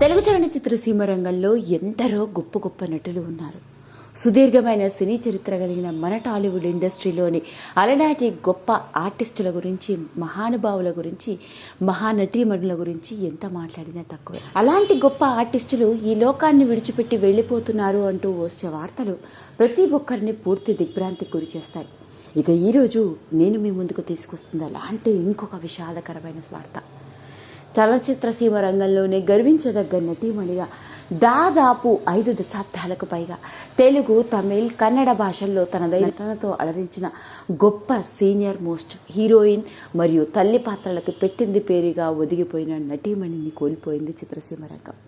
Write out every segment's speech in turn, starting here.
తెలుగు చలనచిత్ర సీమ రంగంలో ఎందరో గొప్ప గొప్ప నటులు ఉన్నారు. సుదీర్ఘమైన సినీ చరిత్ర కలిగిన మన టాలీవుడ్ ఇండస్ట్రీలోని అలనాటి గొప్ప ఆర్టిస్టుల గురించి మహానుభావుల గురించి మహానటీమణుల గురించి ఎంత మాట్లాడినా తక్కువే. అలాంటి గొప్ప ఆర్టిస్టులు ఈ లోకాన్ని విడిచిపెట్టి వెళ్ళిపోతున్నారు అంటూ వచ్చే వార్తలు ప్రతి ఒక్కరిని పూర్తి దిగ్భ్రాంతికి గురి చేస్తాయి ఇక ఈరోజు నేను మీ ముందుకు తీసుకొస్తుంది అలాంటి ఇంకొక విషాదకరమైన వార్త చలనచిత్ర సీమ రంగంలోనే గర్వించదగ్గ నటీమణిగా దాదాపు ఐదు దశాబ్దాలకు పైగా తెలుగు తమిళ్ కన్నడ భాషల్లో తనదైన నటనతో అలరించిన గొప్ప సీనియర్ మోస్ట్ హీరోయిన్ మరియు తల్లి పాత్రలకు పెట్టింది పేరుగా ఒదిగిపోయిన నటీమణిని కోల్పోయింది చిత్రసీమ రంగం.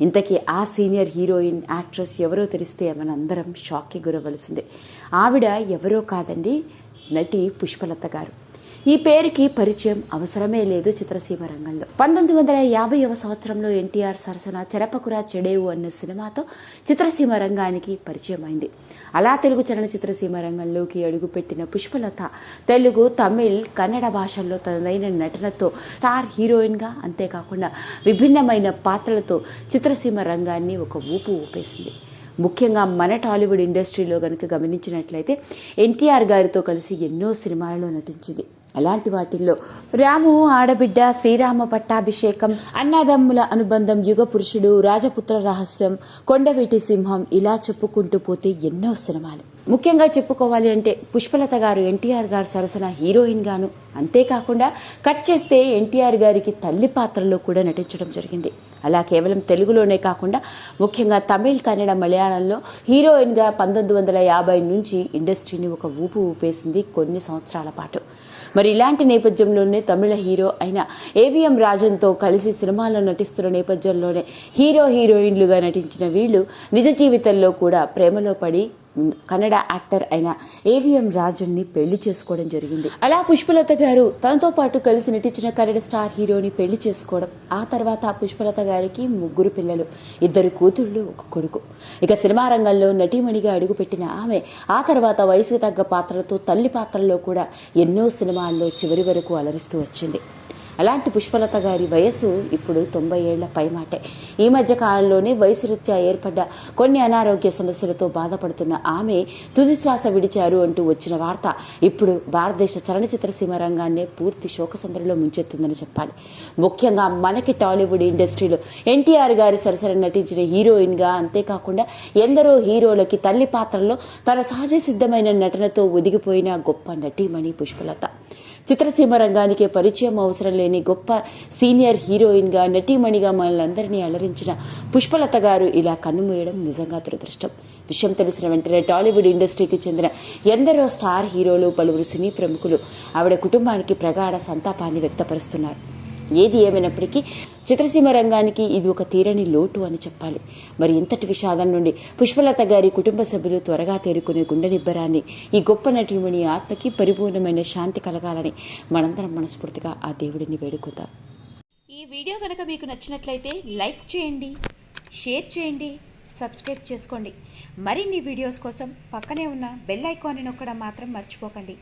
ఇంతకీ ఆ సీనియర్ హీరోయిన్ యాక్ట్రెస్ ఎవరో తెలిస్తే మనందరం షాక్కి గురవలసిందే ఆవిడ ఎవరో కాదండి నటి పుష్పలత గారు. ఈ పేరుకి పరిచయం అవసరమే లేదు చిత్రసీమ రంగంలో. పంతొమ్మిది వందల యాభైవ సంవత్సరంలో ఎన్టీఆర్ సరసన చెరపకురా చెడేవు అన్న సినిమాతో చిత్రసీమ రంగానికి పరిచయం అయింది అలా తెలుగు చలనచిత్ర సీమ రంగంలోకి అడుగుపెట్టిన పుష్పలత తెలుగు తమిళ్ కన్నడ భాషల్లో తనదైన నటనతో స్టార్ హీరోయిన్గా అంతేకాకుండా విభిన్నమైన పాత్రలతో చిత్రసీమ రంగాన్ని ఒక ఊపు ఊపేసింది. ముఖ్యంగా మన టాలీవుడ్ ఇండస్ట్రీలో కనుక గమనించినట్లయితే ఎన్టీఆర్ గారితో కలిసి ఎన్నో సినిమాలలో నటించింది. అలాంటి వాటిల్లో రాము ఆడబిడ్డ శ్రీరామ పట్టాభిషేకం అన్నదమ్ముల అనుబంధం యుగ పురుషుడు రాజపుత్ర రహస్యం కొండవీటి సింహం ఇలా చెప్పుకుంటూ పోతే ఎన్నో సినిమాలు. ముఖ్యంగా చెప్పుకోవాలి అంటే పుష్పలత గారు ఎన్టీఆర్ గారు సరసన హీరోయిన్ గాను. అంతేకాకుండా కట్ చేస్తే ఎన్టీఆర్ గారికి తల్లి పాత్రలో కూడా నటించడం జరిగింది. అలా కేవలం తెలుగులోనే కాకుండా ముఖ్యంగా తమిళ్ కన్నడ మలయాళంలో హీరోయిన్గా పంతొమ్మిది వందల యాభై నుంచి ఇండస్ట్రీని ఒక ఊపు ఊపేసింది కొన్ని సంవత్సరాల పాటు. మరి ఇలాంటి నేపథ్యంలోనే తమిళ హీరో అయిన ఏవిఎం రాజన్తో కలిసి సినిమాల్లో నటిస్తున్న నేపథ్యంలోనే హీరో హీరోయిన్లుగా నటించిన వీళ్ళు నిజ జీవితంలో కూడా ప్రేమలో పడి కన్నడ యాక్టర్ అయిన ఏవిఎం రాజన్ని పెళ్ళి చేసుకోవడం జరిగింది. అలా పుష్పలత గారు తనతో పాటు కలిసి నటించిన కన్నడ స్టార్ హీరోని పెళ్ళి చేసుకోవడం ఆ తర్వాత పుష్పలత గారికి ముగ్గురు పిల్లలు ఇద్దరు కూతుళ్ళు ఒక కొడుకు. ఇక సినిమా రంగంలో నటీమణిగా అడుగుపెట్టిన ఆమె ఆ తర్వాత వయసుకు తగ్గ పాత్రలతో తల్లి పాత్రల్లో కూడా ఎన్నో సినిమాల్లో చివరి వరకు అలరిస్తూ వచ్చింది. అలాంటి పుష్పలత గారి వయసు ఇప్పుడు తొంభై ఏళ్ళ పైమాటే ఈ మధ్య కాలంలోనే వయసు రీత్యా ఏర్పడ్డ కొన్ని అనారోగ్య సమస్యలతో బాధపడుతున్న ఆమె తుది శ్వాస విడిచారు అంటూ వచ్చిన వార్త ఇప్పుడు భారతదేశ చలనచిత్ర సీమ రంగాన్నే పూర్తి శోకసంద్రలో ముంచెత్తుందని చెప్పాలి. ముఖ్యంగా మనకి టాలీవుడ్ ఇండస్ట్రీలో ఎన్టీఆర్ గారి సరసన నటించిన హీరోయిన్గా అంతేకాకుండా ఎందరో హీరోలకి తల్లి పాత్రల్లో తన సహజ సిద్ధమైన నటనతో ఒదిగిపోయిన గొప్ప నటీమణి పుష్పలత. చిత్రసీమ రంగానికే పరిచయం అవసరం లేని గొప్ప సీనియర్ హీరోయిన్గా నటీమణిగా మనల్ని అలరించిన పుష్పలత గారు ఇలా కన్నుమూయడం నిజంగా దురదృష్టం. విషయం తెలిసిన వెంటనే టాలీవుడ్ ఇండస్ట్రీకి చెందిన ఎందరో స్టార్ హీరోలు పలువురు సినీ ప్రముఖులు ఆవిడ కుటుంబానికి ప్రగాఢ సంతాపాన్ని వ్యక్తపరుస్తున్నారు. ఏది ఏమైనప్పటికీ చిత్రసీమ రంగానికి ఇది ఒక తీరని లోటు అని చెప్పాలి. మరి ఇంతటి విషాదం నుండి పుష్పలత గారి కుటుంబ సభ్యులు త్వరగా తేరుకునే గుండె నిబ్బరాన్ని ఈ గొప్ప నటీమణి ఆత్మకి పరిపూర్ణమైన శాంతి కలగాలని మనందరం మనస్ఫూర్తిగా ఆ దేవుడిని వేడుకుందాం. ఈ వీడియో కనుక మీకు నచ్చినట్లయితే లైక్ చేయండి షేర్ చేయండి సబ్స్క్రైబ్ చేసుకోండి. మరిన్ని వీడియోస్ కోసం పక్కనే ఉన్న బెల్ ఐకాన్ని నొక్కడం మాత్రం మర్చిపోకండి.